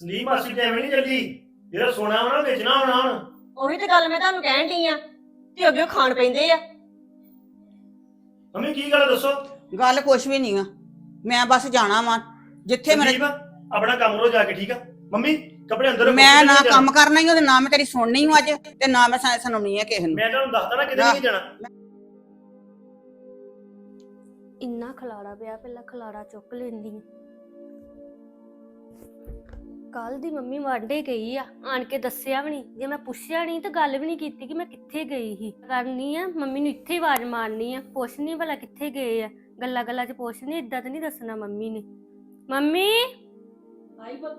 ਸੰਦੀਪ ਮਾਸੀ ਤੇ ਐਵੇਂ ਨਹੀਂ ਚੱਲੀ? ਜਿਹੜਾ ਸੋਨਾ ਹੋਣਾ ਵੇਚਣਾ ਹੋਣਾ ਹੁਣ। ਉਹੀ ਤੇ ਗੱਲ ਮੈਂ ਤੁਹਾਨੂੰ ਕਹਿਣ ਡਈ ਆ ਤੇ ਅੱਗੇ ਖਾਣ ਪੈਂਦੇ ਆ। ਮੰਮੀ ਕੀ ਗੱਲ ਦੱਸੋ? ਗੱਲ ਕੁਛ ਵੀ ਨਹੀਂ ਆ ਮੈਂ ਬਸ ਜਾਣਾ ਵਾਂ। ਜਿੱਥੇ ਮੇਰੇ ਸੰਦੀਪ ਆਪਣਾ ਕੰਮ ਰੋ ਜਾ ਕੇ ਠੀਕ ਆ? ਮੰਮੀ ਕੱਪੜੇ ਅੰਦਰ ਰੱਖੋ, ਮੈਂ ਕਿਤੇ ਨਾ ਨਹੀਂ ਜਾਣਾ। ਕੰਮ ਕਰਨਾ ਹੀ ਉਹਦੇ ਨਾ ਮੈਂ ਤੇਰੀ ਸੁਣਨੀ ਹੂੰ ਅੱਜ ਤੇ ਨਾ ਮੈਂ ਸੁਣ- ਸੁਣਾਉਣੀ ਆ ਕਿਸੇ ਨੂੰ। ਮੈਂ ਤੁਹਾਨੂੰ ਦੱਸਦਾ ਨਾ ਕਿਤੇ ਨਹੀਂ ਜਾਣਾ। ਇੰਨਾ ਖਲਾੜਾ ਪਿਆ ਪਹਿਲਾਂ ਖਲਾੜਾ ਚੁੱਕ ਲੈਂਦੀ ਆ। ਕੱਲ ਦੀ ਮੰਮੀ ਵਾਂਡੇ ਗਈ ਆ ਆਣ ਕੇ ਦੱਸਿਆ ਵੀ ਨਹੀਂ ਜੇ ਮੈਂ ਪੁੱਛਿਆ ਨਹੀਂ ਤਾਂ ਗੱਲ ਵੀ ਨਹੀਂ ਕੀਤੀ ਕਿ ਮੈਂ ਕਿੱਥੇ ਗਈ ਸੀ। ਕਰਨੀ ਆ ਮੰਮੀ ਨੂੰ ਇੱਥੇ ਹੀ ਆਵਾਜ਼ ਮਾਰਨੀ ਆ ਪੁੱਛਣੀ ਭਲਾ ਕਿੱਥੇ ਗਏ ਆ। ਗੱਲਾਂ ਗੱਲਾਂ 'ਚ ਪੁੱਛਣੀ ਇਦਾਂ ਤਾਂ ਨਹੀਂ ਦੱਸਣਾ ਮੰਮੀ ਨੇ। ਮੰਮੀ? ਆਈ ਪੁੱਤ।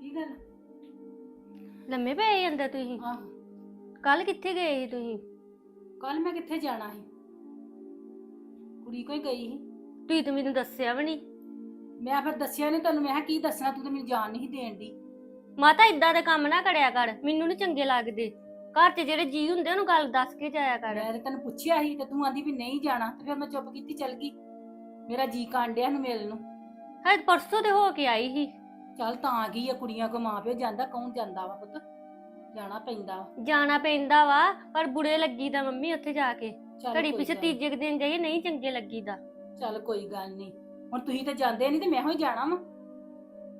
ਕੀ ਗੱਲ? ਲੰਮੇ ਪਏ ਅੰਦਰ ਤੁਸੀਂ? ਆਹ। ਕੱਲ ਕਿੱਥੇ ਗਏ ਸੀ ਤੁਸੀਂ? ਕੱਲ ਮੈਂ ਕਿੱਥੇ ਜਾਣਾ ਸੀ? ਕੁੜੀ ਕੋਈ ਗਈ ਸੀ? ਤੁਸੀਂ ਤਾਂ ਮੈਨੂੰ ਦੱਸਿਆ ਵੀ ਨਹੀਂ ਮੈਂ ਫਿਰ ਦੱਸਿਆ ਨਹੀਂ ਤੈਨੂੰ ਮੈਂ ਕਿਹਾ ਕੀ ਦੱਸਣਾ ਤੂੰ ਤਾਂ ਮੈਨੂੰ ਜਾਣ ਨਹੀਂ ਦੇਣ ਦੀ ਮਾਤਾ ਇਦਾਂ ਦੇ ਕੰਮ ਨਾ ਕਰਿਆ ਕਰ ਮੈਨੂੰ ਨਹੀਂ ਚੰਗੇ ਲੱਗਦੇ। ਘਰ 'ਚ ਜਿਹੜੇ ਜੀ ਹੁੰਦੇ ਉਹਨੂੰ ਗੱਲ ਦੱਸ ਕੇ ਜਾਇਆ ਕਰ। ਮੈਂ ਤੇ ਤੈਨੂੰ ਪੁੱਛਿਆ ਸੀ ਤੇ ਤੂੰ ਆਂਦੀ ਵੀ ਨਹੀਂ ਜਾਣਾ ਤੇ ਫਿਰ ਮੈਂ ਚੁੱਪ ਕੀਤੀ ਚਲ ਗਈ। ਮੇਰਾ ਜੀ ਕਾਂਡਿਆ ਨੂੰ ਮਿਲਣ ਨੂੰ। ਹਾਂ ਪਰਸੋਂ ਤੇ ਹੋ ਕੇ ਆਈ ਸੀ। ਚੱਲ ਤਾਂ ਆ ਗਈ ਆ ਕੁੜੀਆਂ ਕੋ ਮਾਂ ਪਿਓ ਜਾਂਦਾ ਕੌਣ ਜਾਂਦਾ ਵਾ ਪੁੱਤ? ਜਾਣਾ ਪੈਂਦਾ ਵਾ। ਜਾਣਾ ਪੈਂਦਾ ਵਾ ਪਰ ਬੁਰੇ ਲੱਗੀਦਾ ਮੰਮੀ ਉੱਥੇ ਜਾ ਕੇ। ਚੱਲ ਘੜੀ ਕੋਈ ਪਿੱਛੇ ਗੱਲ ਤੀਜੇ ਕੁ ਦਿਨ ਜਾਈਏ ਨਹੀਂ ਚੰਗੇ ਲੱਗੀਦਾ। ਨੀ। ਚੱਲ ਕੋਈ ਗੱਲ ਨਹੀਂ ਹੁਣ ਤੁਸੀਂ ਤਾਂ ਜਾਂਦੇ ਨਹੀਂ ਤੇ ਮੈਂ ਹੋਈ ਜਾਣਾ ਵਾ।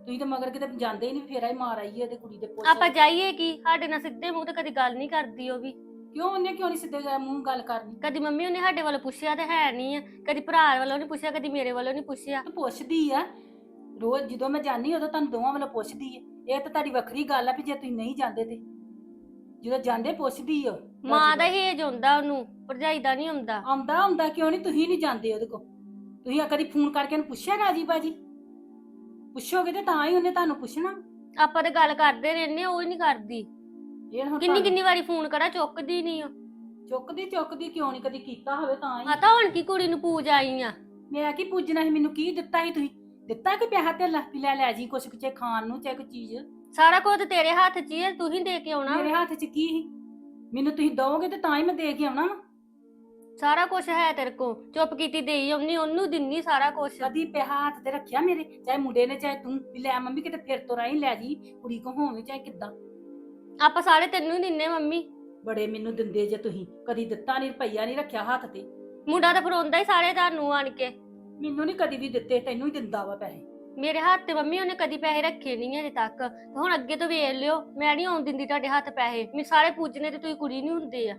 ਤੁਸੀਂ ਤਾਂ ਮਗਰ ਕਿਤੇ ਜਾਂਦੇ ਹੀ ਨਹੀਂ ਫੇਰਾ ਹੀ ਮਾਰ ਆਈ ਉਹਦੇ ਕੁੜੀ ਦੇ ਪੁੱਛ ਆਪਾਂ ਜਾਈਏ ਕੀ? ਸਾਡੇ ਨਾਲ ਸਿੱਧੇ ਮੂੰਹ ਤੇ ਕਦੀ ਗੱਲ ਨਹੀਂ ਕਰਦੀ ਉਹ ਵੀ। ਕਿਉਂ ਉਹਨੇ ਕਿਉਂ ਨਹੀਂ ਸਿੱਧੇ ਜਿਹੇ ਮੂੰਹ ਗੱਲ ਕਰਨੀ? ਕਦੀ ਮੰਮੀ ਉਹਨੇ ਸਾਡੇ ਵੱਲੋਂ ਪੁੱਛਿਆ ਤੇ ਹੈ ਨਹੀਂ ਆ। ਕਦੀ ਭਰਾ ਵੱਲੋਂ ਨਹੀਂ ਪੁੱਛਿਆ ਕਦੀ ਮੇਰੇ ਵੱਲੋਂ ਨਹੀਂ ਪੁੱਛਿਆ। ਤੂੰ ਪੁੱਛਦੀ ਆ। ਰੋਜ਼ ਜਦੋਂ ਮੈਂ ਜਾਨੀ ਉਦੋਂ ਤੁਹਾਨੂੰ ਦੋਵਾਂ ਵੱਲੋਂ ਪੁੱਛਦੀ ਆ। ਇਹ ਤਾਂ ਤੁਹਾਡੀ ਵੱਖਰੀ ਗੱਲ ਆ ਵੀ ਜੇ ਤੁਸੀਂ ਨਹੀਂ ਜਾਂਦੇ ਤੇ। ਜਦੋਂ ਜਾਂਦੇ ਪੁੱਛਦੀ ਆ। ਮਾਂ ਦਾ ਹੇਜ ਹੁੰਦਾ ਉਹਨੂੰ ਭਰਜਾਈ ਦਾ ਨਹੀਂ ਹੁੰਦਾ ਆਉਂਦਾ ਆਉਂਦਾ ਕਿਉਂ ਨਹੀਂ? ਤੁਸੀਂ ਨਹੀਂ ਜਾਂਦੇ ਉਹਦੇ ਕੋਲ। ਤੁਸੀਂ ਆ ਕਦੀ ਫੋਨ ਕਰਕੇ ਉਹਨੂੰ ਪੁੱਛਿਆ ਰਾਜੀ ਬਾਜੀ ਪੁੱਛੋਗੇ ਤੇ ਤਾਂ ਹੀ ਉਹਨੇ ਤੁਹਾਨੂੰ ਪੁੱਛਣਾ। ਆਪਾਂ ਤੇ ਗੱਲ ਕਰਦੇ ਰਹਿੰਦੇ ਉਹ ਹੀ ਨਹੀਂ ਕਰਦੀ। ਇਹ ਹੁਣ ਕਿੰਨੀ ਤੁਹਾਨੂੰ ਕਿੰਨੀ ਵਾਰੀ ਫੋਨ ਕਰਾਂ ਚੁੱਕਦੀ ਨਹੀਂ ਉਹ। ਚੁੱਕਦੀ ਚੁੱਕਦੀ ਕਿਉਂ ਨਹੀਂ? ਕਦੀ ਕੀਤਾ ਹੋਵੇ ਤਾਂ ਹੀ। ਮਾਤਾ ਹੁਣ ਕੀ ਕੁੜੀ ਨੂੰ ਪੂਜ ਆਈ ਆ। ਮੈਂ ਕੀ ਪੁੱਜਣਾ ਸੀ? ਮੈਨੂੰ ਕੀ ਦਿੱਤਾ ਸੀ ਤੁਸੀਂ? ਦਿੱਤਾ ਕਿ ਪਿਆਹ ਤੇ ਵੀ ਲੈ ਲੈ ਜੀ ਕੁਛ ਕੁਛ ਖਾਣ ਨੂੰ ਚਾਹੇ ਕੋਈ ਚੀਜ਼। ਸਾਰਾ ਕੁਝ ਤੇ ਤੇਰੇ ਹੱਥ 'ਚ ਹੀ ਹੈ ਤੂੰ ਹੀ ਦੇ ਕੇ ਆਉਣਾ। ਮੇਰੇ ਹੱਥ 'ਚ ਕੀ ਸੀ? ਮੈਨੂੰ ਤੁਸੀਂ ਦਓਗੇ ਤੇ ਤਾਂ ਹੀ ਮੈਂ ਦੇ ਕੇ ਆਉਣਾ ਵਾ। ਸਾਰਾ ਕੁਝ ਹੈ ਤੇਰੇ ਕੋ ਚੁੱਪ ਕੀਤੀ ਦੇਈ ਆਉਣੀ ਉਹਨੂੰ ਦਿੰਨੀ ਸਾਰਾ ਕੁਝ ਕਦੀ ਪਿਆ ਹੱਥ ਤੇ ਰੱਖਿਆ ਮੇਰੇ ਚਾਹੇ ਮੁੰਡੇ ਨੇ ਚਾਹੇ ਤੂੰ। ਵੀ ਲੈ ਮੰਮੀ ਕਿਤੇ ਫਿਰ ਤੋਂ ਰਾਹੀਂ ਲੈ ਜੀ ਕੁੜੀ ਕੋ ਹੋਵੇ ਚਾਹੇ ਕਿੱਦਾਂ। ਆਪਾਂ ਸਾਰੇ ਤੈਨੂੰ ਹੀ ਦਿੰਨੇ ਮੰਮੀ। ਬੜੇ ਮੈਨੂੰ ਦਿੰਦੇ ਜੇ ਤੁਸੀਂ। ਕਦੀ ਦਿੱਤਾ ਨਹੀਂ ਰੁਪਈਆ ਨਹੀਂ ਰੱਖਿਆ ਹੱਥ ਤੇ। ਮੁੰਡਾ ਤਾਂ ਫਰੋਂਦਾ ਹੀ ਸਾਰੇ ਤੁਹਾਨੂੰ ਆਣ ਕੇ। ਮੈਨੂੰ ਨਹੀਂ ਕਦੀ ਵੀ ਦਿੱਤੇ ਤੈਨੂੰ ਹੀ ਦਿੰਦਾ ਵਾ ਪੈਸੇ। ਮੇਰੇ ਹੱਥ ਤੇ ਮੰਮੀ ਉਹਨੇ ਕਦੀ ਪੈਸੇ ਰੱਖੇ ਨਹੀਂ ਅਜੇ ਤੱਕ। ਤੇ ਹੁਣ ਅੱਗੇ ਤੋਂ ਵੇਖ ਲਿਓ ਮੈਂ ਨਹੀਂ ਆਉਣ ਦਿੰਦੀ ਤੁਹਾਡੇ ਹੱਥ ਪੈਸੇ। ਮੈਂ ਸਾਰੇ ਪੂਜਨੇ ਤੇ ਤੁਸੀਂ ਕੁੜੀ ਨਹੀਂ ਹੁੰਦੇ ਆ।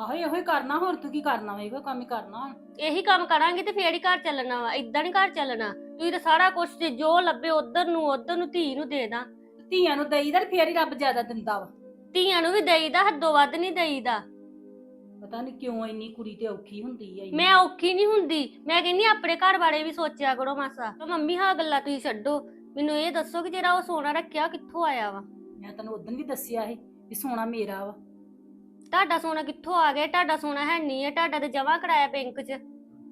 ਆਹੋ ਇਹੋ ਹੀ ਕਰਨਾ ਹੋਰ ਤੂੰ ਕੀ ਕਰਨਾ ਵਾ ਇਹੋ ਕੰਮ ਹੀ ਕਰਨਾ ਹੁਣ। ਇਹੀ ਕੰਮ ਕਰਾਂਗੇ ਤੇ ਫੇਰ ਹੀ ਘਰ ਚੱਲਣਾ ਵਾ ਇਦਾਂ ਨਹੀਂ ਘਰ ਚੱਲਣਾ। ਤੁਸੀਂ ਤਾਂ ਸਾਰਾ ਕੁਝ ਜੋ ਲੱਭੇ ਉਧਰ ਨੂੰ ਉਧਰ ਨੂੰ ਧੀ ਨੂੰ ਦੇ ਦਾਂ। ਧੀਆਂ ਨੂੰ ਦੇਈਦਾ ਤੇ ਫੇਰ ਹੀ ਰੱਬ ਜ਼ਿਆਦਾ ਦਿੰਦਾ ਵਾ। ਧੀਆਂ ਨੂੰ ਵੀ ਦੇਈਦਾ ਹੱਦੋਂ ਵੱਧ ਨਹੀਂ ਦੇਈਦਾ ਪਤਾ ਨਹੀਂ ਕਿਉਂ ਇੰਨੀ ਕੁੜੀ ਤੇ ਔਖੀ ਹੁੰਦੀ ਆ ਇੰਨੀ। ਮੈਂ ਔਖੀ ਨਹੀਂ ਹੁੰਦੀ ਮੈਂ ਕਹਿੰਨੀ ਆਪਣੇ ਘਰ ਬਾਰੇ ਵੀ ਸੋਚਿਆ ਕਰੋ ਮਾਸਾ। ਤੇ ਮੰਮੀ ਹਾਂ ਗੱਲਾਂ ਤੁਸੀਂ ਛੱਡੋ ਮੈਨੂੰ ਇਹ ਦੱਸੋ ਕਿ ਜਿਹੜਾ ਉਹ ਸੋਨਾ ਰੱਖਿਆ ਉਹ ਕਿੱਥੋਂ ਆਇਆ ਵਾ? ਮੈਂ ਤੈਨੂੰ ਉਦੋਂ ਵੀ ਦੱਸਿਆ ਸੀ ਵੀ ਸੋਨਾ ਮੇਰਾ ਵਾ। ਤੁਹਾਡਾ ਸੋਨਾ ਕਿੱਥੋਂ ਆ ਗਿਆ? ਤੁਹਾਡਾ ਸੋਨਾ ਹੈ ਨਹੀਂ ਹੈ ਤੁਹਾਡਾ ਤੇ ਜਮਾ ਕਰਾਇਆ ਬੈਂਕ 'ਚ।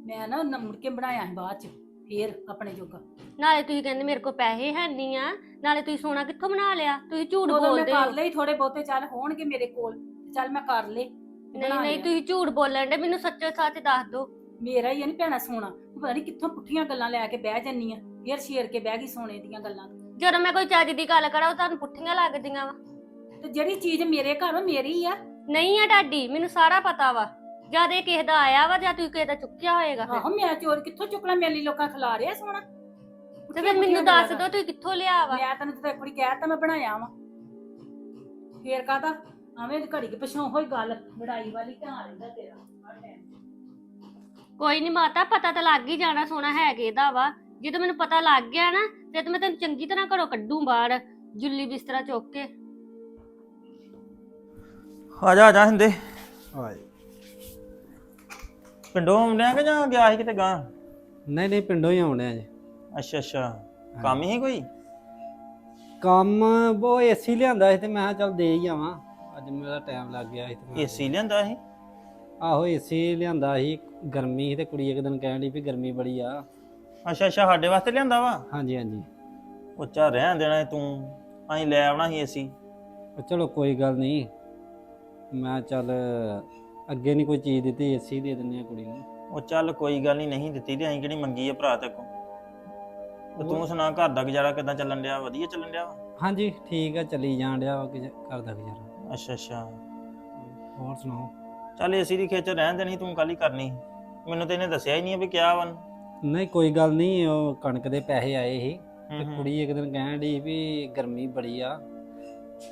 ਮੈਂ ਨਾ ਉਹਨਾਂ ਮੁੜ ਕੇ ਬਣਾਇਆ ਸੀ ਬਾਅਦ ਚ ਫੇਰ ਆਪਣੇ ਜੋਗਾ। ਨਾਲੇ ਤੁਸੀਂ ਕਹਿੰਦੇ ਮੇਰੇ ਕੋਲ ਪੈਸੇ ਹੈ ਨਹੀਂ ਆ ਨਾਲੇ ਤੁਸੀਂ ਸੋਨਾ ਕਿੱਥੋਂ ਬਣਾ ਲਿਆ? ਤੁਸੀਂ ਝੂਠ ਉਦੋਂ ਮੈਂ ਬੋਲਦੇ ਕਰ ਹੋ। ਲਈ ਥੋੜੇ ਬਹੁਤੇ ਚੱਲ ਹੋਣਗੇ ਮੇਰੇ ਕੋਲ ਤੇ ਚੱਲ ਮੈਂ ਕਰ ਲੇ ਤੇ ਨਹੀਂ ਨਹੀਂ। ਤੁਸੀਂ ਝੂਠ ਬੋਲਣ ਦੇ ਮੈਨੂੰ ਸੱਚੋ ਸੱਚ ਦੱਸ ਦਿਓ। ਮੇਰਾ ਹੀ ਆ ਨੀ ਭੈਣਾ ਸੋਨਾ ਤੂੰ ਪਤਾ ਨਹੀਂ ਕਿੱਥੋਂ ਪੁੱਠੀਆਂ ਗੱਲਾਂ ਲੈ ਕੇ ਬਹਿ ਜੰਨੀ ਆ ਫੇਰ ਸ਼ੇਰ ਕੇ ਬਹਿ ਗਈ ਸੋਨੇ ਦੀਆਂ ਗੱਲਾਂ। ਜਦੋਂ ਮੈਂ ਕੋਈ ਚੱਜ ਦੀ ਗੱਲ ਕਰਾਂ ਉਹ ਤੁਹਾਨੂੰ ਪੁੱਠੀਆਂ ਲੱਗਦੀਆਂ ਵਾ। ਤੇ ਜਿਹੜੀ ਚੀਜ਼ ਮੇਰੇ ਘਰ ਆ ਮੇਰੀ ਆ। ਨਹੀਂ ਆ ਤੁਹਾਡੀ ਮੈਨੂੰ ਸਾਰਾ ਪਤਾ ਵਾ। ਜਦ ਇਹ ਕਿਸੇ ਦਾ ਆਇਆ ਵਾ ਜਾਂ ਤੁਸੀਂ ਕਿਸੇ ਦਾ ਚੁੱਕਿਆ ਹੋਏਗਾ ਫਿਰ। ਆਹੋ ਮੈਂ ਚੋਰ ਕਿੱਥੋਂ ਚੁੱਕਣਾ ਮੇਲੀ ਲੋਕਾਂ ਖਿਲਾ ਰਿਆ ਸੋਨਾ ਤੇ ਫਿਰ ਮੈਨੂੰ ਦੱਸ ਦਿਓ ਤੁਸੀਂ ਕਿੱਥੋਂ ਲਿਆ ਵਾ। ਮੈਂ ਤੈਨੂੰ ਤਾਂ ਇੱਕ ਵਾਰੀ ਕਹਿ ਤਾ ਮੈਂ ਬਣਾਇਆ ਵਾ। ਫੇਰ ਕਾਹਦਾ? ਐਵੇਂ ਘੜੀ ਕੇ ਪਿਛੋਂ ਹੋਈ ਗੱਲ ਲੜਾਈ ਵਾਲੀ ਧਿਆਨ ਰਹਿੰਦਾ ਤੇਰਾ ਹਰ ਕੋਈ ਨਹੀਂ ਮਾਤਾ ਪਤਾ ਤਾਂ ਲੱਗ ਹੀ ਜਾਣਾ ਸੋਨਾ ਹੈਗੇ ਦਾ ਵਾ। ਜਦੋਂ ਮੈਨੂੰ ਪਤਾ ਲੱਗ ਗਿਆ ਨਾ ਫਿਰ ਤੇ ਮੈਂ ਤੈਨੂੰ ਚੰਗੀ ਤਰ੍ਹਾਂ ਘਰੋਂ ਕੱਢੂ ਬਾਹਰ ਜੁੱਲੀ ਬਿਸਤਰਾ ਚੁੱਕ ਕੇ। ਆ ਜਾ ਆ ਜਾ ਹਿੰਦੇ। ਹਾਏ ਪਿੰਡੋਂ ਆਉਂਦਿਆਂ ਕਿ ਜਾਂ ਗਿਆ ਸੀ ਕਿਤੇ ਗਾਂ ਨਹੀਂ ਨਹੀਂ ਪਿੰਡੋਂ ਹੀ ਆਉਣੇ ਆ ਜੀ। ਅੱਛਾ ਅੱਛਾ। ਕੰਮ ਹੀ ਕੋਈ? ਕੰਮ ਉਹ ਏਸੀ ਲਿਆਂਦਾ ਸੀ ਤੇ ਮੈਂ ਕਿਹਾ ਚੱਲ ਦੇ ਹੀ ਆਵਾਂ। ਅੱਜ ਮੇਰਾ ਟਾਈਮ ਲੱਗ ਗਿਆ ਸੀ ਤੇ ਮੈਂ- ਏਸੀ ਲਿਆਂਦਾ ਸੀ? ਆਹੋ ਏਸੀ ਲਿਆਂਦਾ ਸੀ। ਗਰਮੀ ਸੀ ਤੇ ਕੁੜੀ ਇੱਕ ਦਿਨ ਕਹਿਣ ਦੀ ਵੀ ਗਰਮੀ ਬੜੀ ਆ। ਅੱਛਾ ਅੱਛਾ ਸਾਡੇ ਵਾਸਤੇ ਲਿਆਂਦਾ ਵਾ? ਹਾਂਜੀ ਹਾਂਜੀ। ਉੱਚਾ ਰਹਿਣ ਦੇਣਾ ਸੀ ਤੂੰ। ਅਸੀਂ ਲੈ ਆਉਣਾ ਸੀ ਏਸੀ ਉਹ ਚਲੋ ਕੋਈ ਗੱਲ ਨਹੀਂ। ਮੈਂ ਚੱਲ ਅੱਗੇ ਨਹੀਂ ਕੋਈ ਚੀਜ਼ ਦਿੱਤੀ ਏਸੀ ਦੇ ਦਿੰਦੇ ਆ ਕੁੜੀ ਨੂੰ। ਉਹ ਚੱਲ ਕੋਈ ਗੱਲ ਨਹੀਂ ਨਹੀਂ ਦਿੱਤੀ ਤੇ ਅਸੀਂ ਕਿਹੜੀ ਮੰਗੀ ਆ ਭਰਾ ਤੇ ਕੋ ਤੇ ਤੂੰ ਸੁਣਾ ਘਰ ਦਾ ਗੁਜ਼ਾਰਾ ਕਿਦਾਂ ਚੱਲਣ ਡਿਆ ਵਧੀਆ ਚੱਲਣ ਡਿਆ ਵਾ? ਹਾਂਜੀ ਠੀਕ ਆ ਚੱਲੀ ਜਾਣ ਡਿਆ ਵਾ ਕਿ ਕਰਦਾ ਗੁਜ਼ਾਰਾ। ਅੱਛਾ ਅੱਛਾ। ਹੋਰ ਸੁਣਾਓ? ਚੱਲ ਏਸੀ ਦੀ ਖੇਚ ਰਹਿਣ ਦੇਣੀ ਤੂੰ ਕੱਲ ਹੀ ਕਰਨੀ। ਮੈਨੂੰ ਤੇ ਇਹਨੇ ਦੱਸਿਆ ਹੀ ਨਹੀਂ ਵੀ ਕਿਆ ਵਾ। ਨਹੀਂ ਕੋਈ ਗੱਲ ਨਹੀਂ ਉਹ ਕਣਕ ਦੇ ਪੈਸੇ ਆਏ ਸੀ। ਤੇ। ਕੁੜੀ ਇੱਕ ਦਿਨ ਕਹਿਣ ਡਈ ਵੀ ਗਰਮੀ ਬੜੀ ਆ।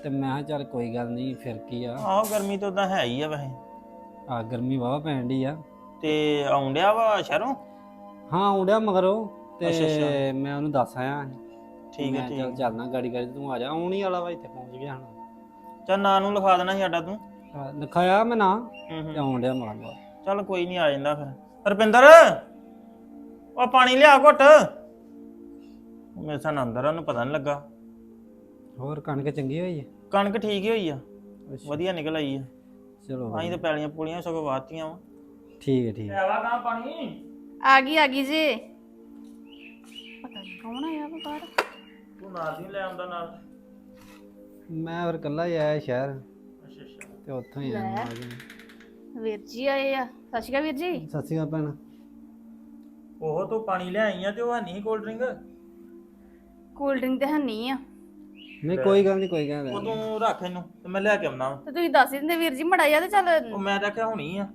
ਤੇ ਮੈਂ ਕਿਹਾ ਚੱਲ ਕੋਈ ਗੱਲ ਨਹੀਂ ਫਿਰ ਕੀ ਆ? ਆਹੋ ਗਰਮੀ ਤਾਂ ਉਦਾਂ ਹੈ ਹੀ ਆ ਵੈਸੇ। ਆ ਗਰਮੀ ਵਾਵਾ ਪੈਣ ਡਈ ਆ। ਤੇ ਆਉਣ ਡਿਆ ਵਾ ਸ਼ਹਿਰੋਂ? ਹਾਂ ਆਉਂਦਿਆ ਮਗਰੋਂ। ਤੇ ਅੱਛਾ। ਮੈਂ ਉਹਨੂੰ ਦੱਸ ਆਇਆ ਠੀਕ ਹੈ ਮੈਂ ਚੱਲ। ਚੱਲਣਾ ਗਾੜੀ ਗਾੜੀ ਤੂੰ ਆ ਜਾ। ਆਉਣੀ ਵਾਲਾ ਵਾ ਇੱਥੇ ਪਹੁੰਚ ਗਿਆ ਹੁਣ। ਚੱਲ ਨਾਂ ਨੂੰ ਲਿਖਾ ਦੇਣਾ ਸੀ ਸਾਡਾ ਤੂੰ। ਲਿਖਾਇਆ ਮੈਂ ਨਾ ਹੂੰ ਤੇ ਹੂੰ ਆਉਣ ਡਿਆ ਮਗਰ ਚੱਲ ਕੋਈ ਨਹੀਂ ਆ ਜਾਂਦਾ ਫਿਰ। ਰੁਪਿੰਦਰ ਉਹ ਪਾਣੀ ਲਿਆ ਘੁੱਟ। ਮੇਰੇ ਸਾਨ ਅੰਦਰ ਆ, ਉਹਨੂੰ ਪਤਾ ਨਹੀਂ ਲੱਗਾ। ਹੋਰ ਕਣਕ ਚੰਗੀ ਹੋਈ ਹੈ ਕਣਕ ਠੀਕ ਹੀ ਹੋਈ ਆ। ਅੱਛਾ, ਵਧੀਆ ਨਿਕਲ ਆਈ ਆ। ਚਲੋ ਆਈ ਤਾਂ ਪੈਲੀਆਂ ਪੂਲੀਆਂ ਸਗੋਂ ਵਾਤੀਆਂ ਵਾ। ਠੀਕ ਹੈ ਠੀਕ ਹੈ ਆਵਾ ਕਾ ਪਾਣੀ। ਆ ਗਈ ਆ ਗਈ ਜੀ। ਪਤਾ ਨਹੀਂ ਕੌਣ ਆਇਆ ਵਾ ਬਾਹਰ। ਤੂੰ ਨਾਲ ਨਹੀਂ ਲੈ ਆਉਂਦਾ ਨਾਲ। ਮੈਂ ਫਿਰ ਇਕੱਲਾ ਹੀ ਆਇਆ ਸ਼ਹਿਰ। ਅੱਛਾ ਅੱਛਾ। ਤੇ ਉੱਥੋਂ ਹੀ ਆਇਆ ਨਾਲ ਹੀ। ਵੀਰ ਜੀ ਆਏ ਆ। ਸਤਿ ਸ਼੍ਰੀ ਅਕਾਲ ਵੀਰ ਜੀ। ਸਤਿ ਸ਼੍ਰੀ ਅਕਾਲ ਭੈਣ। ਉਹ ਤੂੰ ਪਾਣੀ ਲੈ ਆਈ ਆ ਤੇ ਉਹ ਨਹੀਂ ਕੋਲਡ ਡਰਿੰਕ ਕੋਲਡ ਡਰਿੰਕ ਤੇ ਹੈ ਨਹੀਂ ਆ। ਨਹੀਂ ਕੋਈ ਗੱਲ ਨਹੀਂ ਕੋਈ ਗੱਲ ਉਹ ਨਹੀਂ ਤੂੰ ਰੱਖ ਇਹਨੂੰ ਤੇ ਮੈਂ ਲੈ ਕੇ ਆਉਣਾ ਤੇ ਤੁਸੀਂ ਦੱਸ ਹੀ ਦਿੰਦੇ ਵੀਰ ਜੀ ਮੜਾ ਜਾ ਤੇ ਚੱਲ। ਉਹ ਮੈਂ ਤਾਂ ਕਿਹਾ ਹੋਣੀ ਆ।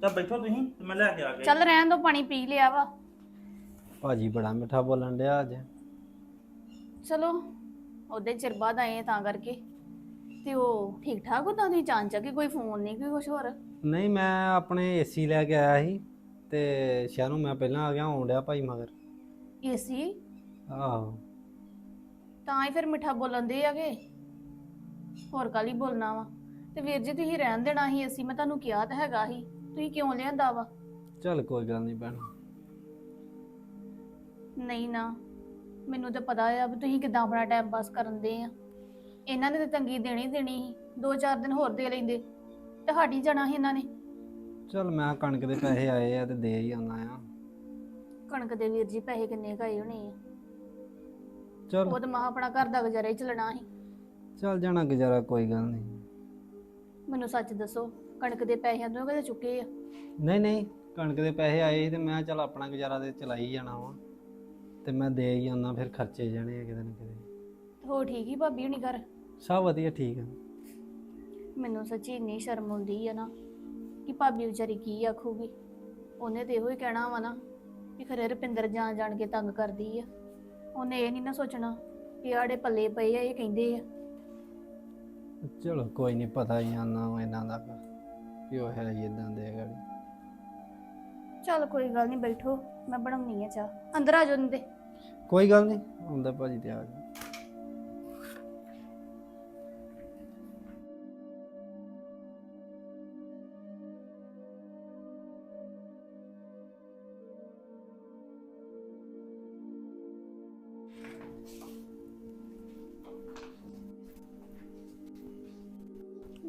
ਤਾਂ ਬੈਠੋ ਤੁਸੀਂ ਤੇ ਮੈਂ ਲੈ ਕੇ ਆ ਗਿਆ ਚੱਲ ਰਹਿਣ ਦੋ ਪਾਣੀ ਪੀ ਲਿਆ ਵਾ। ਭਾਜੀ ਬੜਾ ਮਿੱਠਾ ਬੋਲਣ ਡਿਆ ਅੱਜ। ਚਲੋ ਉਹਦੇ ਚਿਰ ਬਾਅਦ ਆਏ ਆ ਤਾਂ ਕਰਕੇ। ਤੇ ਉਹ ਠੀਕ ਠਾਕ ਉਦਾਂ ਦੀ ਚਾਂਚਾ ਕਿ ਕੋਈ ਫੋਨ ਨਹੀਂ ਕੋਈ ਕੁਝ ਹੋਰ? ਨਹੀਂ ਮੈਂ ਆਪਣੇ ਏਸੀ ਲੈ ਕੇ ਆਇਆ ਸੀ ਤੇ ਸ਼ਹਿਰੋਂ ਮੈਂ ਪਹਿਲਾਂ ਆ ਗਿਆ ਆਉਣ ਡਿਆ ਭਾਈ ਮਗਰ। ਏਸੀ? ਆਹੋ। ਤਾਂ ਹੀ ਫਿਰ ਮਿੱਠਾ ਬੋਲਣ ਦੇ ਆਗੇ। ਹੋਰ ਕੱਲ ਬੋਲਣਾ ਵਾ। ਤੇ ਵੀਰ ਜੀ ਤੁਸੀਂ ਰਹਿਣ ਦੇਣਾ ਸੀ ਏਸੀ ਮੈਂ ਤੁਹਾਨੂੰ ਕਿਹਾ ਤਾਂ ਹੈਗਾ ਸੀ। ਤੁਸੀਂ ਕਿਉਂ ਲਿਆਂਦਾ ਵਾ? ਚੱਲ ਕੋਈ ਗੱਲ ਨਹੀਂ ਭੈਣ। ਨਹੀਂ ਨਾ ਮੈਨੂੰ ਤਾਂ ਪਤਾ ਆ ਵੀ ਤੁਸੀਂ ਕਿਦਾਂ ਆਪਣਾ ਟਾਈਮ ਪਾਸ ਕਰਨ ਦੇ ਆ। ਇਹਨਾਂ ਨੇ ਤਾਂ ਤੰਗੀ ਦੇਣੀ ਦੇਣੀ ਸੀ ਦੋ ਚਾਰ ਦਿਨ ਹੋਰ ਦੇ ਲੈਂਦੇ। ਤੇ ਸਾਡੀ ਜਾਣਾ ਸੀ ਇਹਨਾਂ ਨੇ। ਚੱਲ ਮੈਂ ਕਣਕ ਦੇ ਪੈਸੇ ਆਏ ਆ ਤੇ ਦੇ ਹੀ ਆਉਣਾ ਆ। ਕਣਕ ਦੇ ਵੀਰ ਜੀ ਪੈਸੇ ਕਿੰਨੇ ਕਾਏ ਹੋਣੇ ਆ? ਚੱਲ। ਉਹ ਤਾਂ ਮਹਾ ਆਪਣਾ ਘਰ ਦਾ ਗੁਜ਼ਾਰਾ ਹੀ ਚੱਲਣਾ ਸੀ। ਚੱਲ ਜਾਣਾ ਗੁਜ਼ਾਰਾ ਕੋਈ ਗੱਲ ਨਹੀਂ। ਮੈਨੂੰ ਸੱਚ ਦੱਸੋ ਕਣਕ ਦੇ ਪੈਸਿਆਂ ਤੋਂ ਕਦੇ ਚੁੱਕੇ ਆ? ਨਹੀਂ ਨਹੀਂ ਕਣਕ ਦੇ ਪੈਸੇ ਆਏ ਸੀ ਤੇ ਮੈਂ ਚੱਲ ਆਪਣਾ ਗੁਜ਼ਾਰਾ ਤੇ ਚਲਾਈ ਜਾਣਾ ਵਾ। ਤੇ ਮੈਂ ਦੇ ਹੀ ਆਉਣਾ ਫਿਰ ਖਰਚੇ ਜਾਣੇ ਆ ਕਿਤੇ ਨਾ ਕਿਤੇ। ਹੋ ਠੀਕ ਹੀ ਭਾਬੀ ਹੁਣੀ ਘਰ? ਸਭ ਵਧੀਆ ਠੀਕ ਆ। ਮੈਨੂੰ ਸੱਚੀ ਇੰਨੀ ਸ਼ਰਮ ਆਉਂਦੀ ਆ ਨਾ ਕਿ ਭਾਬੀ ਵਿਚਾਰੀ ਕੀ ਆਖੂਗੀ? ਉਹਨੇ ਤੇ ਇਹੋ ਹੀ ਕਹਿਣਾ ਵਾ ਨਾ ਕਿ ਖਰੇ ਰੁਪਿੰਦਰ ਜਾਣ ਜਾਣ ਕੇ ਤੰਗ ਕਰਦੀ ਆ। ਉਹਨੇ ਇਹ ਨਹੀਂ ਨਾ ਸੋਚਣਾ ਕਿ ਆੜੇ ਪੱਲੇ ਪਏ ਆ ਇਹ ਕਹਿੰਦੇ ਆ। ਚਲੋ ਕੋਈ ਨਹੀਂ ਪਤਾ ਹੀ ਆਨਾ ਇਹਨਾਂ ਦਾ ਕਿ ਉਹ ਹੈ ਇਦਾਂ ਦੇ ਗਾੜੀ। ਚੱਲ ਕੋਈ ਗੱਲ ਨਹੀਂ ਬੈਠੋ ਮੈਂ ਬਣਾਉਣੀ ਆ ਚਾਹ। ਅੰਦਰ ਆ ਜਾਓ ਤੇ ਕੋਈ ਗੱਲ ਨਹੀਂ ਆਉਂਦਾ ਭਾਜੀ ਤੇ ਆ ਜਾ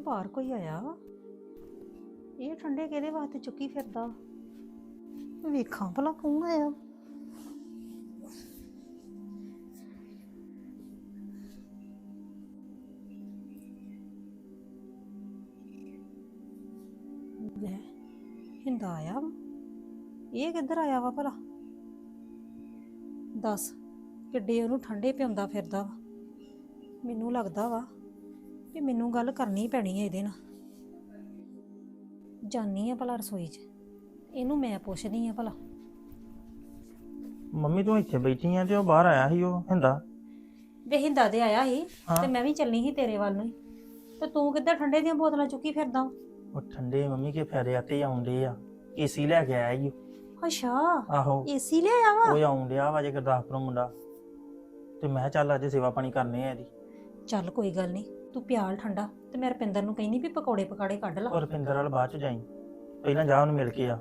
ਬਾਹਰ ਕੋਈ ਆਇਆ ਵਾ? ਇਹ ਠੰਡੇ ਕਿਹਦੇ ਵਾਸਤੇ ਚੁੱਕੀ ਫਿਰਦਾ? ਵੇਖਾਂ ਭਲਾ ਕੌਣ ਆਇਆ। ਲੈ ਹਿੰਦਾ ਆਇਆ ਇਹ ਕਿੱਧਰ ਆਇਆ ਵਾ ਭਲਾ? ਦੱਸ ਕਿੱਡੇ ਉਹਨੂੰ ਠੰਡੇ ਪਿਆਉਂਦਾ ਫਿਰਦਾ ਵਾ। ਮੈਨੂੰ ਲੱਗਦਾ ਵਾ ਕਿ ਮੈਨੂੰ ਗੱਲ ਕਰਨੀ ਪੈਣੀ ਹੈ ਇਹਦੇ ਨਾਲ। ਜਾਨੀ ਆ ਭਲਾ ਰਸੋਈ 'ਚ। ਇਹਨੂੰ ਮੈਂ ਪੁੱਛਦੀ ਆ ਭਲਾ। ਮੰਮੀ ਤੂੰ ਇੱਥੇ ਬੈਠੀ ਆ ਤੇ ਉਹ ਬਾਹਰ ਆਇਆ ਸੀ ਉਹ hinda ਵੇ ਹਿੰਦਾ ਦੇ ਆਇਆ ਸੀ ਹਾਂ। ਤੇ ਮੈਂ ਵੀ ਚੱਲਣੀ ਸੀ ਤੇਰੇ ਵੱਲ ਨੂੰ ਹੀ। ਤੇ ਤੂੰ ਕਿੱਦਾਂ ਠੰਡੇ ਦੀਆਂ ਬੋਤਲਾਂ ਚੁੱਕੀ ਫਿਰਦਾ ਉਹ ਠੰਡੇ ਮੰਮੀ ਕੇ ਫਾਇਦੇ ਆਤੇ ਆਉਂਦੇ ਆ। ਏਸੀ ਲੈ ਕੇ ਆਇਆ ਈ ਉਹ। ਅੱਛਾ ਆਹੋ। ਏਸੀ ਲਿਆਇਆ ਵਾ ਉਹ ਆਉਂਦਿਆ ਵਾ ਜੇ ਗੁਰਦਾਸਪੁਰੋਂ ਮੁੰਡਾ। ਤੇ ਮੈਂ ਕਿਹਾ ਚੱਲ ਅੱਜ ਸੇਵਾ ਪਾਣੀ ਕਰਨੇ ਆ ਇਹਦੀ। ਚੱਲ ਕੋਈ ਗੱਲ ਨਹੀਂ ਤੂੰ ਪਿਆਲ ਠੰਡਾ ਤੇ ਮੈਂ ਰਪਿੰਦਰ ਨੂੰ ਕਹਿੰਦੀ ਵੀ ਪਕੌੜੇ ਪਕਾੜੇ ਕੱਢ ਲਾ। ਔਰ ਰੁਪਿੰਦਰ ਵਾਲ ਬਾਅਦ ਚ ਜਾਈ। ਪਹਿਲਾਂ ਜਾ ਉਹਨੂੰ ਮਿਲ ਕੇ ਆ।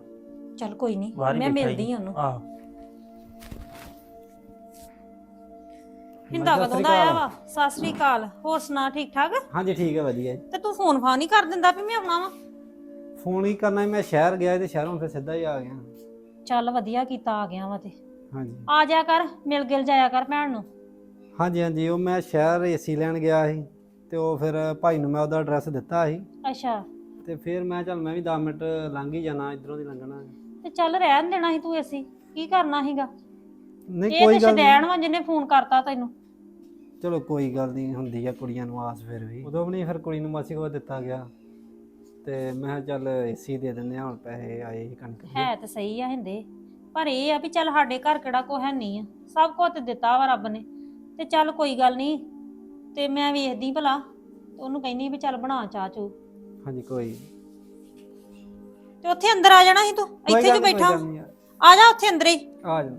ਚੱਲ ਕੋਈ ਨਹੀਂ ਹੀ ਮੈਂ ਬੈਠਾ ਮਿਲਦੀ ਈ। ਆ ਉਹਨੂੰ। ਆਹੋ। ਹਿੰਦਾ ਸਤਿ ਕਦੋਂ ਸ੍ਰੀ ਦਾ ਆਇਆ। ਵਾ? ਸਤਿ ਸ੍ਰੀ ਅਕਾਲ। ਹੋਰ ਸੁਣਾ ਠੀਕ ਠਾਕ? ਹਾਂਜੀ ਠੀਕ ਹੈ ਵਧੀਆ। ਜੀ। ਤੇ ਤੂੰ ਫੋਨ ਫਾਨ ਨਹੀਂ ਕਰ ਦਿੰਦਾ ਵੀ ਮੈਂ ਆਉਣਾ ਵਾ? ਫੋਨ ਹੀ ਕਰਨਾ ਸੀ, ਮੈਂ ਸ਼ਹਿਰ ਗਿਆ ਤੇ ਸ਼ਹਿਰੋਂ ਫਿਰ ਸਿੱਧਾ ਹੀ ਆ ਗਿਆ। ਚੱਲ ਵਧੀਆ ਕੀਤਾ ਆ ਗਿਆ ਵਾ ਤੇ। ਹਾਂਜੀ। ਆ ਜਾ ਕਰ ਮਿਲ ਗਿਲ ਜਾਇਆ ਕਰ ਭੈਣ ਨੂੰ। ਹਾਂਜੀ ਹਾਂਜੀ ਉਹ ਮੈਂ ਸ਼ਹਿਰ ਏਸੀ ਲੈਣ ਗਿਆ ਸੀ। ਤੇ ਉਹ ਫਿਰ ਭਾਈ ਨੂੰ ਮੈਂ ਉਹਦਾ ਐਡਰੈਸ ਦਿੱਤਾ ਸੀ। ਅੱਛਾ। ਤੇ ਫਿਰ ਮੈਂ ਚੱਲ ਮੈਂ ਵੀ 10 ਮਿੰਟ ਲੰਘ ਹੀ ਜਾਣਾ ਇਧਰੋਂ ਦੀ ਲੰਘਣਾ। ਤੇ ਚੱਲ ਰਹਿਣ ਦੇਣਾ ਸੀ ਤੂੰ ਏਸੀ ਕੀ ਕਰਨਾ ਸੀਗਾ? ਨਹੀਂ ਇਹ ਕੋਈ ਗੱਲ ਨਹੀਂ। ਵਾ ਜਿਹਨੇ ਫੋਨ ਕਰਤਾ ਤੈਨੂੰ। ਚਲੋ ਕੋਈ ਗੱਲ ਨਹੀਂ ਹੁੰਦੀ ਆ ਕੁੜੀਆਂ ਨੂੰ ਆਸ ਫਿਰ ਵੀ। ਉਦੋਂ ਵੀ ਨਹੀਂ ਫਿਰ ਕੁੜੀ ਨੂੰ ਮਾਸੀ ਕੋਲ ਦਿੱਤਾ ਗਿਆ। ਤੇ ਮੈਂ ਕਿਹਾ ਚੱਲ ਏਸੀ ਦੇ ਦਿੰਦੇ ਆ ਹੁਣ ਪੈਸੇ ਆਏ ਸੀ ਕਣਕ ਦੇ। ਹੈ ਤੇ ਸਹੀ ਆ ਹਿੰਦੇ ਪਰ ਇਹ ਆ ਵੀ ਚੱਲ ਸਾਡੇ ਘਰ ਕਿਹੜਾ ਕੋ ਹੈ ਨਹੀਂ ਆ। ਸਭ ਕੁਝ ਤੇ ਦਿੱਤਾ ਵਾ ਰੱਬ ਨੇ। ਤੇ ਚੱਲ ਕੋਈ ਗੱਲ ਨਹੀਂ ਤੇ ਮੈਂ ਵੇਖਦੀ ਭਲਾ ਤੇ ਉਹਨੂੰ ਕਹਿੰਦੀ ਵੀ ਚੱਲ ਬਣਾ ਚਾਹ ਚੂ ਹਾਂਜੀ ਕੋਈ ਤੇ ਉੱਥੇ ਅੰਦਰ ਆ ਜਾਣਾ ਸੀ ਤੂੰ? ਕੋਈ ਇੱਥੇ ਗੱਲ ਜੋ ਨੀ, ਕੋਈ ਬੈਠਾ ਗੱਲ ਨੀ। ਯਾਰ। ਆ ਜਾ ਉੱਥੇ ਅੰਦਰ ਹੀ। ਆ ਜਾ।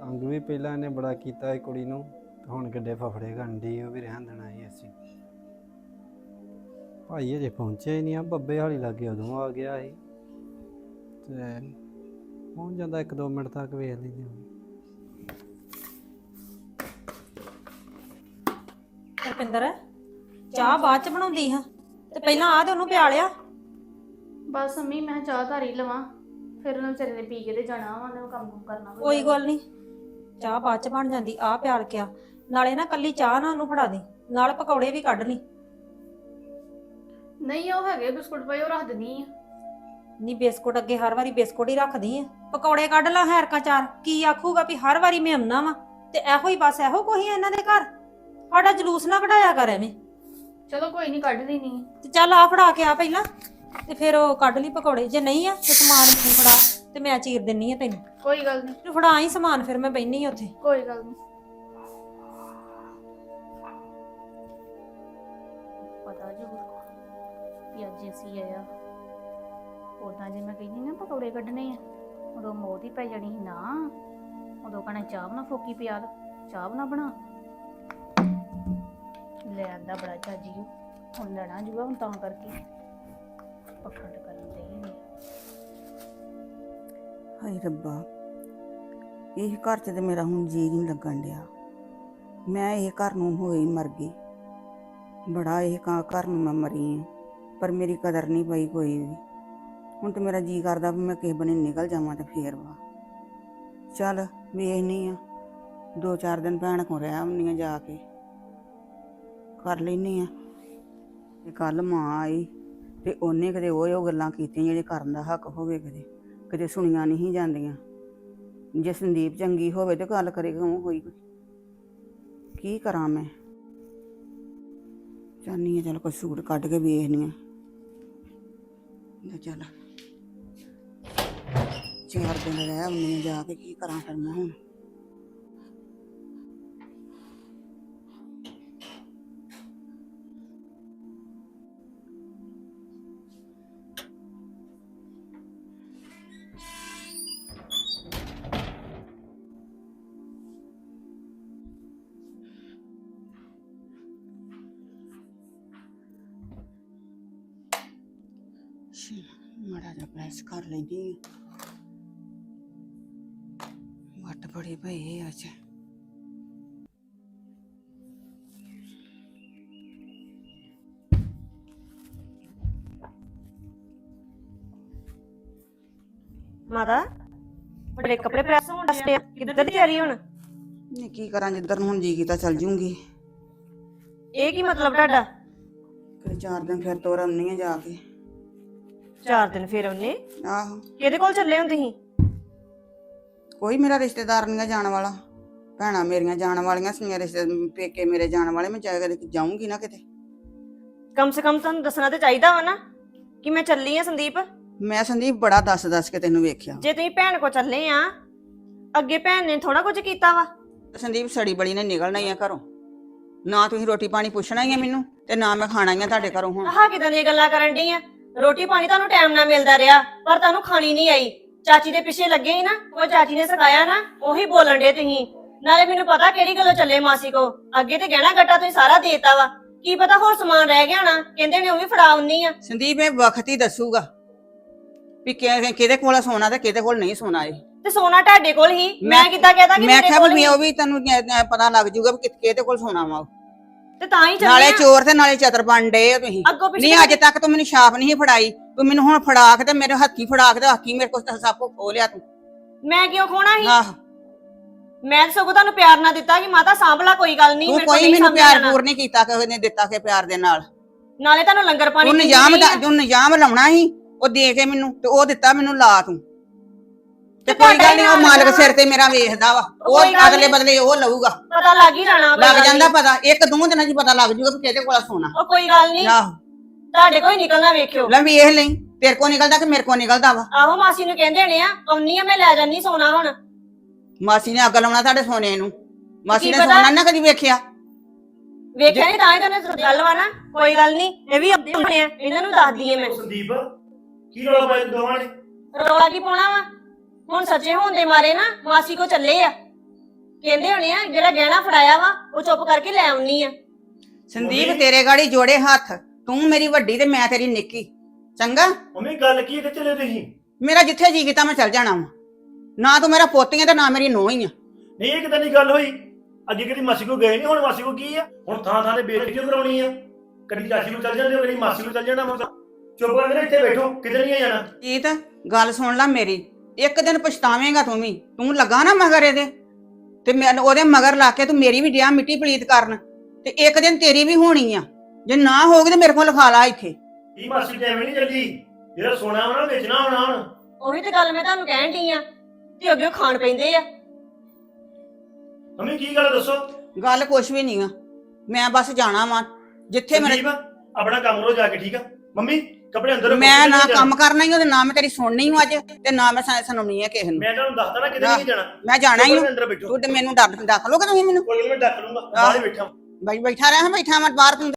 ਤੰਗ ਵੀ ਪਹਿਲਾਂ ਇਹਨੇ ਬੜਾ ਕੀਤਾ ਇਹ ਕੁੜੀ ਨੂੰ ਤੇ ਹੁਣ ਕਿੱਡੇ ਫਫੜੇ ਗੰਢੀ ਉਹ ਵੀ ਰਹਿਣ ਦੇਣਾ ਸੀ ਅਸੀਂ। ਭਾਈ ਅਜੇ ਪਹੁੰਚਿਆ ਹੀ ਨਹੀਂ ਆ ਬੱਬੇ ਹਾਲੀ ਲੱਗੇ ਉਦੋਂ ਆ ਗਿਆ ਸੀ। ਤੇ ਪਹੁੰਚ ਜਾਂਦਾ ਇੱਕ ਦੋ ਮਿੰਟ ਤੱਕ ਵੇਖ ਲੈਂਦੇ ਹਾਂ। ਰਪਿੰਦਰ ਚਾਹ ਬਾਅਦ ਚ ਬਣਾਉਂਦੀ ਹਾਂ। ਤੇ ਪਹਿਲਾਂ ਆ ਤੇ ਉਹਨੂੰ ਪਿਆ ਲਿਆ। ਬਸ ਮੰਮੀ ਮੈਂ ਚਾਹ ਧਾਰੀ ਲਵਾਂ। ਫਿਰ ਉਹਨਾਂ ਵਿਚਾਰੇ ਨੇ ਪੀ ਕੇ ਤੇ ਜਾਣਾ ਵਾ ਉਹਨਾਂ ਕੰਮ ਕੁਮ ਕਰਨਾ। ਕੋਈ ਗੱਲ ਨਹੀਂ ਚਾਹ ਬਾਅਦ ਚ ਬਣ ਜਾਂਦੀ ਆ ਪਿਆਲ ਕੇ ਆ ਨਾਲੇ ਨਾ ਕੱਲੀ ਚਾਹ ਨਾ ਉਹਨੂੰ ਫੜਾ ਦੇ। ਨਾਲ ਪਕੌੜੇ ਵੀ ਕੱਢ ਲਈ। ਨਹੀਂ ਉਹ ਹੈਗੇ ਬਿਸਕੁਟ ਪਏ ਉਹ ਰੱਖ ਦਿੰਦੀ ਆ। ਨਹੀਂ ਬਿਸਕੁਟ ਅੱਗੇ ਹਰ ਵਾਰੀ ਬਿਸਕੁਟ ਹੀ ਰੱਖਦੀ ਆ। ਪਕੌੜੇ ਕੱਢ ਲਾ ਹੈਰਕਾ ਚਾਰ। ਕੀ ਆਖੂਗਾ ਵੀ ਹਰ ਵਾਰੀ ਮੈਂ ਆਉਣਾ ਵਾ। ਤੇ ਇਹੋ ਹੀ ਬਸ ਇਹੋ ਕੋਈ ਇਹਨਾਂ ਦੇ ਘਰ। ਸਾਡਾ ਜਲੂਸ ਨਾ ਕਢਾਇਆ ਕਰ ਐਵੇਂ। ਚਲੋ ਕੋਈ ਨਹੀਂ ਕੱਢ ਦੇਣੀ ਆ। ਤੇ ਚੱਲ ਆ ਫੜਾ ਕੇ ਆ ਪਹਿਲਾਂ ਤੇ ਫਿਰ ਉਹ ਕੱਢ ਲਈ ਪਕੌੜੇ। ਜੇ ਨਹੀਂ ਆ ਤੇ ਸਮਾਨ ਮੈਨੂੰ ਫੜਾ ਤੇ ਮੈਂ ਚੀਰ ਦਿੰਨੀ ਆ ਤੈਨੂੰ। ਕੋਈ ਗੱਲ ਨਹੀਂ ਤੂੰ ਫੜਾ ਹੀ ਸਮਾਨ ਫਿਰ ਮੈਂ ਬੈਣੀ ਉੱਥੇ। ਕੋਈ ਗੱਲ ਨਹੀਂ ਪਤਾ ਜਰੂਰ ਵੀ ਅੱਜ ਅਸੀਂ ਆਇਆ ਉਦਾਂ ਜੇ ਮੈਂ ਕਹਿੰਦੀ ਨਾ ਪਕੌੜੇ ਕੱਢਣੇ ਆ ਉਦੋਂ ਮੌਤ ਹੀ ਪੈ ਜਾਣੀ ਸੀ ਨਾ। ਉਦੋਂ ਕਹਣਾ ਚਾਹ ਬਣਾ ਫੋਕੀ ਪਿਆ ਦੋ ਚਾਹ ਬਣਾ ਬਣਾ। ਲੈ ਆਂਦਾ ਬੜਾ ਚਾਜੀ ਉਹ ਹੁਣ ਲੈਣਾ ਜੂਗਾ, ਹੁਣ ਤਾਂ ਕਰਕੇ। ਪਖੰਡ ਕਰਨ ਦੇ ਨੇ। ਹਾਏ ਰੱਬਾ, ਇਹ ਘਰ 'ਚ ਤੇ ਮੇਰਾ ਹੁਣ ਜੀ ਨਹੀਂ ਲੱਗਣ ਡਿਆ। ਮੈਂ ਇਹ ਘਰ ਨੂੰ ਹੋਈ ਮਰ ਗਈ। ਬੜਾ ਇਹ ਕਾਂ ਘਰ ਨੂੰ ਮੈਂ ਮਰੀ ਹਾਂ ਪਰ ਮੇਰੀ ਕਦਰ ਨਹੀਂ ਪਈ ਕੋਈ ਵੀ। ਹੁਣ ਤੇ ਮੇਰਾ ਜੀ ਕਰਦਾ ਵੀ ਮੈਂ ਕਿਸੇ ਬਣੇ ਨਿਕਲ ਜਾਵਾਂ ਤੇ ਫੇਰ ਵਾ। ਚੱਲ ਵੇਖਨੀ ਆ, ਦੋ ਚਾਰ ਦਿਨ ਭੈਣ ਕੋਲ ਰਹਿ ਆਉਂਦੀ ਆ ਜਾ ਕੇ। ਕਰ ਲੈਨੀ ਆ। ਤੇ ਕੱਲ ਮਾਂ ਆਈ ਤੇ ਉਹਨੇ ਕਦੇ ਉਹ ਉਹ ਗੱਲਾਂ ਕੀਤੀਆਂ ਜਿਹੜੇ ਕਰਨ ਦਾ ਹੱਕ ਹੋਵੇ ਕਦੇ ਕਦੇ ਸੁਣੀਆਂ ਨਹੀਂ ਜਾਂਦੀਆਂ। ਜੇ ਸੰਦੀਪ ਚੰਗੀ ਹੋਵੇ ਤੇ ਗੱਲ ਕਰੇ ਉਹ ਕੋਈ? ਕੀ ਕਰਾਂ ਮੈਂ? ਚਾਹਨੀ ਆ ਚਲ ਕੋਈ ਸੂਟ ਕੱਢ ਕੇ ਵੇਖਨੀ ਆ। ਲੈ ਚੱਲ। ਚਾਰ ਦਿਨ ਰਹਿ ਆਉਂਦੀ ਆ ਜਾ ਕੇ, ਕੀ ਕਰਾਂ ਫਿਰ ਮੈਂ ਹੁਣ? ਮੜਾ ਜਿਹਾ ਪ੍ਰੈਸ ਕਰ ਲੈਂਦੀ ਆ ਵੱਟ ਬੜੇ ਆ ਅੱਜ। ਮਾਤਾ ਬੜੇ ਕੱਪੜੇ ਪ੍ਰੈਸ ਹੋਣ ਡਸਟੇ ਕਿੱਧਰ ਦੀ ਤਿਆਰੀ ਹੁਣ? ਨਹੀਂ ਕੀ ਕਰਾਂ ਜਿੱਧਰ ਨੂੰ ਹੁਣ ਜੀ ਕੀਤਾ ਚੱਲ ਜੂੰਗੀ। ਇਹ ਕੀ ਮਤਲਬ ਤੁਹਾਡਾ? ਫਿਰ ਚਾਰ ਦਿਨ ਫਿਰ ਤੋਰ ਆਉਣੀ ਆ ਜਾ ਕੇ। ਚਾਰ ਦਿਨ ਫੇਰ ਉਹਨੇ ਆਹੋ। ਕਿਹਦੇ ਕੋਲ ਚੱਲੇ ਹੋ ਤੁਸੀਂ? ਕੋਈ ਮੇਰਾ ਰਿਸ਼ਤੇਦਾਰ ਨਹੀਂ ਜਾਣ ਵਾਲਾ। ਭੈਣਾਂ ਮੇਰੀਆਂ ਜਾਣ ਵਾਲੀਆਂ ਸੀਆਂ ਰਿਸ਼ਤੇ ਪੇਕੇ ਮੇਰੇ ਜਾਣ ਵਾਲੇ। ਮੈਂ ਚਾਹੇ ਕਦੇ ਜਾਊਂਗੀ ਨਾ ਕਿਤੇ। ਕਮ ਸੇ ਕਮ ਤੁਹਾਨੂੰ ਦੱਸਣਾ ਤੇ ਚਾਹੀਦਾ ਵਾ ਨਾ ਕਿ ਮੈਂ ਚੱਲੀ ਆ ਸੰਦੀਪ। ਮੈਂ ਸੰਦੀਪ ਬੜਾ ਦੱਸ ਦੱਸ ਕੇ ਤੈਨੂੰ ਵੇਖਿਆ। ਜੇ ਤੁਸੀਂ ਭੈਣ ਕੋ ਚੱਲੇ ਆ ਅੱਗੇ ਭੈਣ ਨੇ ਥੋੜਾ ਕੁਝ ਕੀਤਾ ਵਾ। ਸੰਦੀਪ ਸੜੀ ਬੜੀ ਨੇ ਨਿਕਲਣਾ ਹੀ ਆ ਘਰੋਂ। ਨਾ ਤੁਸੀਂ ਰੋਟੀ ਪਾਣੀ ਪੁੱਛਣਾ ਹੀ ਆ ਮੈਨੂੰ ਤੇ ਨਾ ਮੈਂ ਖਾਣਾ ਹੀ ਆ ਤੁਹਾਡੇ ਘਰੋਂ ਹੁਣ। ਆਹ ਕਿਦਾਂ ਦੀਆਂ ਗੱਲਾਂ ਕਰਨ ਡੀਆਂ ਰੋਟੀ ਪਾਣੀ ਤੁਹਾਨੂੰ ਟਾਈਮ ਨਾਲ ਮਿਲਦਾ ਰਿਹਾ ਪਰ ਤੁਹਾਨੂੰ ਖਾਣੀ ਨਹੀਂ ਆਈ। ਚਾਚੀ ਦੇ ਪਿੱਛੇ ਲੱਗੇ ਸੀ ਨਾ ਉਹ ਚਾਚੀ ਨੇ ਸਿਖਾਇਆ ਨਾ ਉਹੀ ਬੋਲਣ ਦੇ ਤੁਸੀਂ। ਨਾਲੇ ਮੈਨੂੰ ਪਤਾ ਕਿਹੜੀ ਗੱਲੋਂ ਚੱਲੇ ਮਾਸੀ ਕੋ ਅੱਗੇ ਤੇ ਗਹਿਣਾ ਗੱਟਾ ਤੁਸੀਂ ਸਾਰਾ ਦੇਤਾ ਵਾ। ਕੀ ਪਤਾ ਹੋਰ ਸਮਾਨ ਰਹਿ ਗਿਆ ਨਾ ਕਹਿੰਦੇ ਨੇ ਉਹ ਵੀ ਫੜਾ ਆਉਣੀ ਆ। ਸੰਦੀਪ ਇਹ ਵਕਤ ਹੀ ਦੱਸੂਗਾ ਵੀ ਕਿ- ਕਿਹਦੇ ਕੋਲ ਸੋਨਾ ਤੇ ਕਿਹਦੇ ਕੋਲ ਨਹੀਂ ਸੋਨਾ ਇਹ। ਤੇ ਸੋਨਾ ਤੁਹਾਡੇ ਕੋਲ ਹੀ? ਮੈਂ ਕਿੱਦਾਂ ਕਹਦਾ ਕਿ ਮੈਂ ਮੇਰੇ ਕਿਹਾ ਕੋਲ ਵੀ ਹੀ? ਉਹ ਵੀ ਤੈਨੂੰ ਪਤਾ ਲੱਗ ਜੂਗਾ ਵੀ ਕਿ- ਕਿਹਦੇ ਕੋਲ ਸੋਨਾ ਵਾ ਉਹ। ਤੇ ਤਾਂ ਹੀ ਚੱਲੇ ਨਾਲੇ ਆ। ਚੋਰ ਤੇ ਨਾਲੇ ਚਤਰ ਬਣ ਡੇ ਆ ਤੁਸੀਂ। ਅੱਗੋਂ ਪਿੱਛੇ ਨਹੀਂ ਅੱਜ ਤੱਕ ਤੂੰ ਮੈਨੂੰ ਛਾਪ ਨਹੀਂ ਸੀ ਫੜਾਈ। ਤੂੰ ਮੈਨੂੰ ਹੁਣ ਫੜਾ ਕੇ ਤੇ ਮੇਰੇ ਹੱਥੀ ਫੜਾ ਕੇ ਤੇ ਹੱਥੀ ਮੇਰੇ ਕੋਲ ਸਭ ਕੁਝ ਖੋ ਲਿਆ ਤੂੰ। ਮੈਂ ਕਿਉਂ ਖੋਣਾ ਸੀ? ਆਹ। ਮੈਂ ਤਾਂ ਸਗੋਂ ਤੁਹਾਨੂੰ ਪਿਆਰ ਨਾਲ ਦਿੱਤਾ ਕਿ ਮਾਤਾ ਸਾਂਭਲਾ ਕੋਈ ਗੱਲ ਨਹੀਂ ਤੂੰ ਕੋਲ ਕੋਈ ਨਹੀਂ ਮੈਨੂੰ ਪਿਆਰ। ਪੂਰ ਨਹੀਂ ਕੀਤਾ ਕਿ ਉਹਨੇ ਦਿੱਤਾ ਕਿ ਪਿਆਰ ਦੇ ਨਾਲ। ਨਾਲੇ ਤੁਹਾਨੂੰ ਲੰਗਰ ਪਾਣੀ ਤੂੰ ਰਹੀ ਦਾ। ਤੂੰ ਨਿਜ਼ਾਮ ਲਾਉਣਾ ਸੀ ਉਹ ਦੇ ਕੇ ਮੈਨੂੰ ਤੇ ਉਹ ਦਿੱਤਾ ਮੈਨੂੰ ਲਾ ਤੂੰ। ਤੇ ਕੋਈ ਗੱਲ ਨਹੀਂ ਉਹ ਮਾਲਕ ਸਿਰ ਤੇ ਮੇਰਾ ਵੇਖਦਾ ਵਾ। ਕੋਈ ਉਹ ਗੱਲ ਅਗਲੇ ਨੀ। ਬਦਲੇ ਉਹ ਲਊਗਾ। ਪਤਾ ਲੱਗ ਹੀ ਜਾਣਾ ਕੋਈ ਲੱਗ ਗੱਲ ਜਾਂਦਾ ਨੀ। ਪਤਾ। ਇੱਕ ਦੋ ਦਿਨਾਂ 'ਚ ਪਤਾ ਲੱਗ ਜੂਗਾ ਕਿ ਕਿਹਦੇ ਕੋਲ ਸੋਨਾ। ਉਹ ਕੋਈ ਗੱਲ ਨਹੀਂ ਆਹੋ। ਤੁਹਾਡੇ ਕੋਈ ਨਿਕਲਣਾ ਵੇਖਿਓ। ਲੈ ਵੇਖ ਲਈ। ਤੇਰੇ ਕੋ ਨਿਕਲਦਾ ਕਿ ਮੇਰੇ ਕੋ ਨਿਕਲਦਾ ਵਾ? ਆਹੋ ਮਾਸੀ ਨੂੰ ਕਹਿੰਦੇ ਨੇ ਆ ਆਉਣੀ ਆ ਮੈਂ ਲੈ ਜਾਨੀ ਸੋਨਾ ਹੁਣ। ਮਾਸੀ ਨੇ ਅੱਗ ਲਾਉਣਾ ਤੁਹਾਡੇ ਸੋਨੇ ਨੂੰ। ਮਾਸੀ ਕੀ ਨੇ ਪਤਾ? ਸੋਨਾ ਨਾ ਕਦੀ ਵੇਖਿਆ? ਵੇਖਿਆ ਨਹੀਂ ਤਾਂ ਹੀ ਤਾਂ ਗੱਲ ਵਾ ਨਾ। ਕੋਈ ਗੱਲ ਨਹੀਂ ਇਹ ਵੀ ਅੱਧੇ ਹੋਣੇ ਆ। ਇਹਨਾਂ ਨੂੰ ਦੱਸ ਦਈਏ ਮੈਂ। ਸੰਦੀਪ ਕੀ ਰੌਲਾ ਪਾਇਆ ਦੋਵਾਂ ਨੇ? ਰੌਲਾ ਕੀ ਪਾਉਣਾ ਵਾ? ਹੁਣ ਸੱਚੇ ਹੋਣ ਦੇ ਮਾਰੇ ਨਾ ਮਾਸੀ ਕੋ ਚੱਲੇ ਆ। ਕਹਿੰਦੇ ਹੋਣੇ ਆ ਜਿਹੜਾ ਗਹਿਣਾ ਫੜਾਇਆ ਵਾ ਉਹ ਚੁੱਪ ਕਰਕੇ ਲੈ ਆਉਣੀ ਆ। ਸੰਦੀਪ? ਤੇਰੇ ਗਾੜੀ ਜੋੜੇ ਹੱਥ। ਤੂੰ ਮੇਰੀ ਵੱਡੀ ਤੇ ਮੈਂ ਤੇਰੀ ਨਿੱਕੀ। ਚੰਗਾ? ਮੰਮੀ ਗੱਲ ਕੀ ਹੈ ਕਿ ਚੱਲੇ ਤੁਸੀਂ? ਮੇਰਾ ਜਿੱਥੇ ਜੀ ਕੀਤਾ ਮੈਂ ਚੱਲ ਜਾਣਾ ਵਾ। ਨਾ ਤੂੰ ਮੇਰਾ ਪੋਤੀਆਂ ਤੇ ਨਾ ਮੇਰੀ ਨੂੰਹ ਹੀ ਆ। ਨਹੀਂ ਇਹ ਕਿਦਾਂ ਦੀ ਗੱਲ ਹੋਈ? ਅੱਗੇ ਕਦੀ ਮਾਸੀ ਕੋ ਗਏ ਨਹੀਂ ਹੁਣ ਮਾਸੀ ਕੋ ਕੀ ਆ? ਹੁਣ ਥਾਂ ਥਾਂ ਤੇ ਬੇਇੱਜ਼ਤੀ ਕਿਉਂ ਕਰਾਉਣੀ ਆ? ਕਦੀ ਚਾਚੀ ਨੂੰ ਚੱਲ ਜਾਂਦੇ ਹੋ ਕਦੀ ਮਾਸੀ ਨੂੰ ਚੱਲ ਜਾਣਾ ਵਾ ਚੁੱਪ ਕਰਕੇ ਨਾ ਇੱਥੇ ਬੈਠੋ ਕਿਤੇ ਨਹੀਂ ਜਾਣਾ। ਜੀਤ ਗੱਲ ਸੁਣ ਲੈ ਮੇਰੀ। ਇੱਕ ਦਿਨ ਪਛਤਾਵੇਂਗਾ ਤੂੰ ਵੀ। ਤੂੰ ਲੱਗਾ ਨਾ ਮਗਰ ਇਹਦੇ। ਤੇ ਮੈਂ ਉਹਦੇ ਮਗਰ ਲਾ ਕੇ ਤੂੰ ਮੇਰੀ ਵੀ ਡਿਆ ਮਿੱਟੀ ਪਲੀਤ ਕਰਨ। ਤੇ ਇੱਕ ਦਿਨ ਤੇਰੀ ਵੀ ਹੋਣੀ ਆ। ਜੇ ਨਾ ਹੋਊਗੀ ਤੇ ਮੇਰੇ ਕੋਲ ਲਿਖਾ ਲਾ ਇੱਥੇ। ਇਹ ਮਾਸੀ ਤੇ ਐਵੇਂ ਨਹੀਂ ਚੱਲੀ ਜਿਹੜਾ ਸੋਨਾ ਨਾ ਵੇਚਣਾ ਹੋਣਾ ਹੁਣ। ਉਹੀ ਤੇ ਗੱਲ ਮੈਂ ਤੁਹਾਨੂੰ ਕਹਿਣ ਡਈ ਆ। ਤੇ ਅੱਗੇ ਖਾਣ ਪੈਂਦੇ ਆ। ਮੰਮੀ ਕੀ ਗੱਲ ਦੱਸੋ? ਗੱਲ ਕੁਛ ਵੀ ਨਹੀਂ ਆ। ਮੈਂ ਬਸ ਜਾਣਾ ਵਾਂ। ਜਿੱਥੇ ਮੇਰੇ ਸੰਦੀਪ ਆਪਣਾ ਕੰਮ ਰੋ ਜਾ ਕੇ ਠੀਕ ਆ। ਮੰਮੀ ਕੱਪੜੇ ਅੰਦਰ ਰੱਖੋ, ਮੈਂ ਕਿਤੇ ਨਾ ਨਹੀਂ। ਕੰਮ ਕਰਨਾ ਹੀ ਉਹਦੇ ਨਾ ਮੈਂ ਤੇਰੀ ਸੁਣਨੀ ਹੂੰ ਅੱਜ ਤੇ ਨਾ ਮੈਂ ਸੁਣ- ਸੁਣਾਉਣੀ ਹੈ ਕਿਸੇ ਨੂੰ। ਮੈਂ ਤੁਹਾਨੂੰ ਦੱਸਦਾ ਨਾ ਕਿਤੇ ਨਹੀਂ ਜਾਣਾ। ਮੈਂ ਜਾਣਾ ਹੀ ਹੂੰ। ਬੈਠੋ। ਤੂੰ ਤੇ ਮੈਨੂੰ ਡਰ ਦੱਖ ਲੋਗੇ ਤੁਸੀਂ ਮੈਨੂੰ? ਕੋਈ ਨੀ, ਮੈਂ ਡੱਕ ਲੂੰਗਾ ਬਾਹਰ ਹੀ ਬੈਠਾ ਬਈ ਬੈਠਾ ਰਹਿ ਬੈਠਾ ਮੈਂ ਬਾਹਰ ਤੂੰ